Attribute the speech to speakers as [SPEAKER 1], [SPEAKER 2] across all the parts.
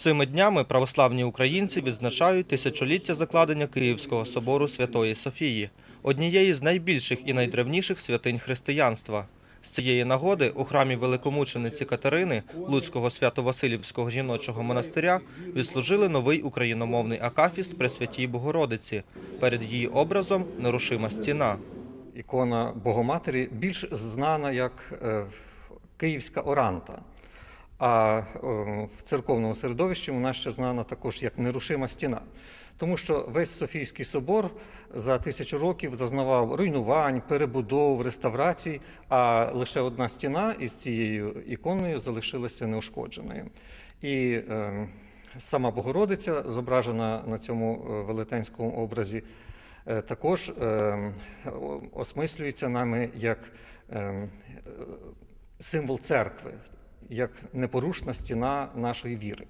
[SPEAKER 1] Цими днями православні українці відзначають тисячоліття закладення Київського собору Святої Софії, однієї з найбільших і найдревніших святинь християнства. З цієї нагоди у храмі великомучениці Катерини Луцького свято-Василівського жіночого монастиря відслужили новий україномовний акафіст Пресвятій Богородиці. Перед її образом нерушима стіна.
[SPEAKER 2] ікона Богоматері більш знана як е, Київська Оранта. А е, в церковному середовищі вона ще знана також як нерушима стіна. Тому що весь Софійський собор за тисячу років зазнавав руйнувань, перебудов, реставрацій, а лише одна стіна із цією іконою залишилася неушкодженою. І е, сама Богородиця, зображена на цьому е, велетенському образі, е, також е, осмислюється нами як е, символ церкви, як непорушна стіна нашої віри.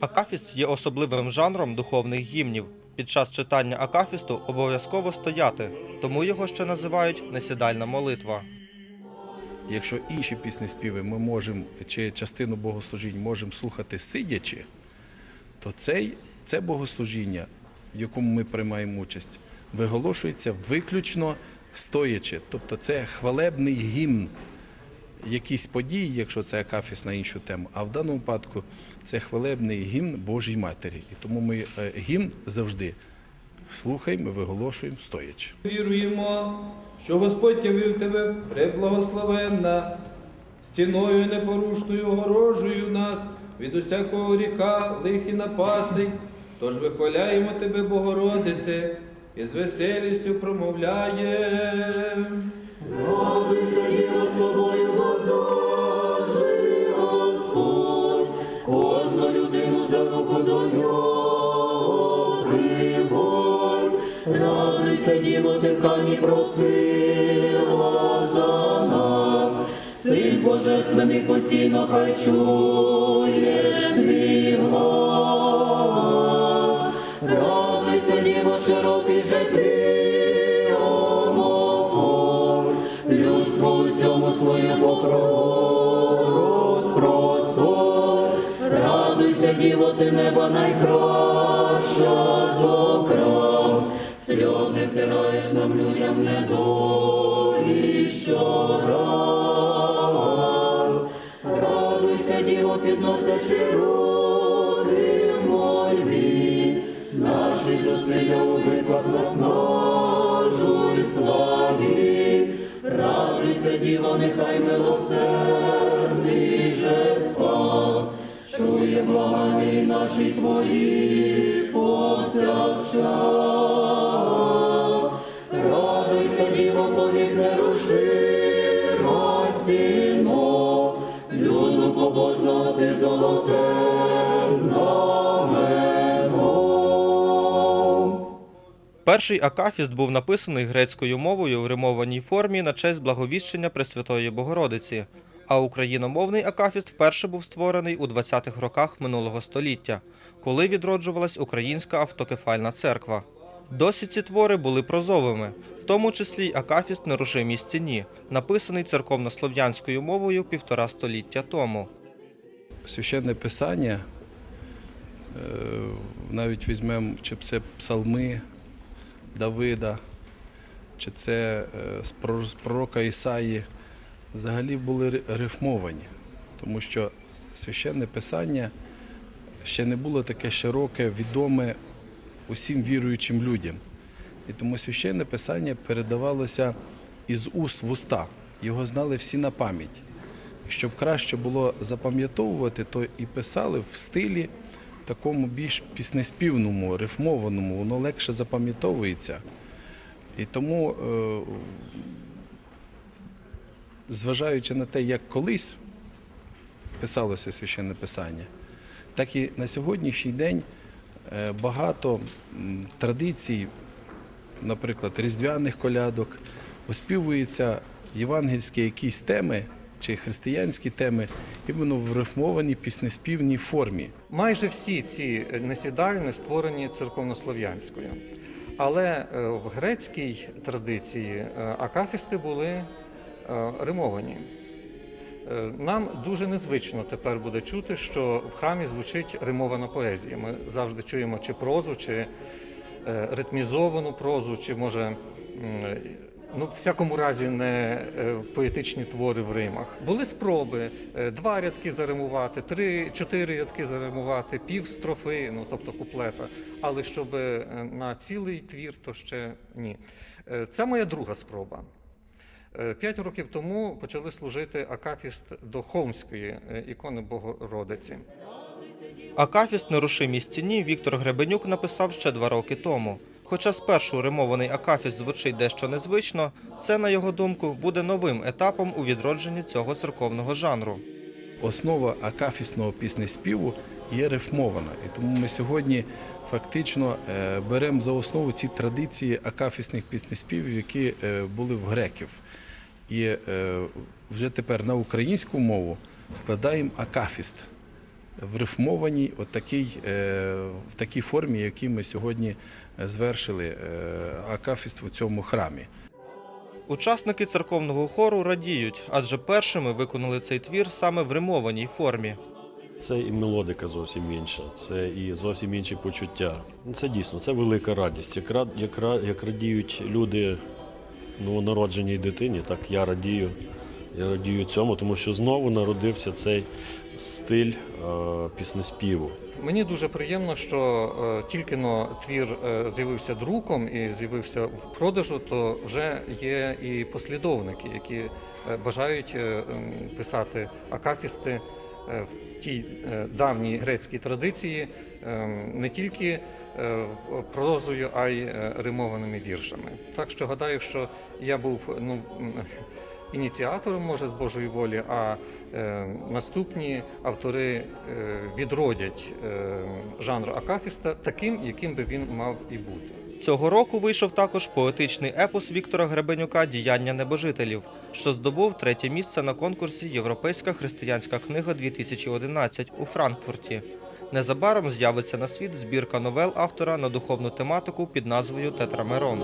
[SPEAKER 1] Акафіст є особливим жанром духовних гімнів. Під час читання акафісту обов'язково стояти, тому його ще називають несідальна молитва.
[SPEAKER 3] Якщо інші пісні співи ми можемо чи частину богослужінь можемо слухати сидячи, то цей, це богослужіння, в якому ми приймаємо участь, виголошується виключно стоячи. Тобто це хвалебний гімн якісь події, якщо це акафіс на іншу тему. А в даному випадку це хвалебний гімн Божій Матері. І тому ми е, гімн завжди слухаємо, виголошуємо стоячи.
[SPEAKER 4] Віруємо, що Господь явив тебе преблагословенна, стіною непорушною огорожую нас від усякого гріха, лих і напастей. Тож вихваляємо тебе, Богородице, і з веселістю промовляємо.
[SPEAKER 5] Діво, ти хані просила за нас. Син Божественний постійно хай чує твій глас. Радуйся, Діво, широкий же ти омофор, людство усьому покрову розпростор. Радуйся, Діво, ти неба найкраща з окрас, сльози нам людям недолі щораз. Радуйся, Діво, підносячи руки мольбі, наші зусилля у битвах наснажуй славі. Радуйся, Діво, нехай милосердний же спас, чує благані наші твої повсякчас. Радуйся, Діво, повік нерушимо стіно, люду побожного ти золоте знамено.
[SPEAKER 1] Перший акафіст був написаний грецькою мовою в римованій формі на честь благовіщення Пресвятої Богородиці. А україномовний акафіст вперше був створений у 20-х роках минулого століття, коли відроджувалась Українська автокефальна церква. Досі ці твори були прозовими, в тому числі й акафіст «Нерушимій стіні», написаний церковнослов'янською мовою півтора століття тому.
[SPEAKER 3] Священне Писання, е, навіть візьмемо, чи це псалми Давида, чи це е, з пророка Ісаї, взагалі були рифмовані, тому що священне Писання ще не було таке широке, відоме усім віруючим людям. І тому священне Писання передавалося із уст в уста. Його знали всі на пам'ять. Щоб краще було запам'ятовувати, то і писали в стилі такому більш піснеспівному, рифмованому, воно легше запам'ятовується. І тому, е, зважаючи на те, як колись писалося священне писання, так і на сьогоднішній день багато традицій, наприклад, різдвяних колядок, оспівуються євангельські якісь теми чи християнські теми, іменно в рифмованій піснеспівній формі.
[SPEAKER 2] Майже всі ці несідальні створені церковнослов'янською. Але е, в грецькій традиції е, акафісти були е, римовані. Е, Нам дуже незвично тепер буде чути, що в храмі звучить римована поезія. Ми завжди чуємо чи прозу, чи е, ритмізовану прозу, чи може. Ну, в всякому разі, не е, поетичні твори в римах. Були спроби два рядки заримувати, три, чотири рядки заримувати, пів строфи, ну тобто куплета. Але щоб на цілий твір, то ще ні. Це моя друга спроба. Е, П'ять років тому почали служити акафіст до Холмської е, ікони Богородиці.
[SPEAKER 1] Акафіст нерушимій стіні Віктор Гребенюк написав ще два роки тому. Хоча спершу римований акафіст звучить дещо незвично, це, на його думку, буде новим етапом у відродженні цього церковного жанру.
[SPEAKER 3] Основа акафісного піснеспіву є рифмована. І тому ми сьогодні фактично е, беремо за основу ці традиції акафісних піснеспівів, які були в греків. І е, вже тепер на українську мову складаємо акафіст в рифмованій, от такій, е, в такій формі, якій ми сьогодні е, звершили акафіст у цьому храмі.
[SPEAKER 1] Учасники церковного хору радіють, адже першими виконали цей твір саме в римованій формі.
[SPEAKER 6] Це і мелодика зовсім інша, це і зовсім інші почуття. Це дійсно це велика радість. Як, рад, як, як радіють люди новонародженій дитині, так я радію. Я радію цьому, тому що знову народився цей стиль е, піснеспіву.
[SPEAKER 2] Мені дуже приємно, що е, тільки но твір е, з'явився друком і з'явився в продажу, то вже є і послідовники, які бажають писати акафісти в тій е, давній грецькій традиції е, не тільки е, прозою, а й е, римованими віршами. Так що гадаю, що я був ну. ініціатором, може, з Божої волі, а е, наступні автори е, відродять е, жанр акафіста таким, яким би він мав і бути.
[SPEAKER 1] Цього року вийшов також поетичний епос Віктора Гребенюка Діяння небожителів, що здобув третє місце на конкурсі Європейська християнська книга 2011 у Франкфурті. Незабаром з'явиться на світ збірка новел автора на духовну тематику під назвою Тетрамерон.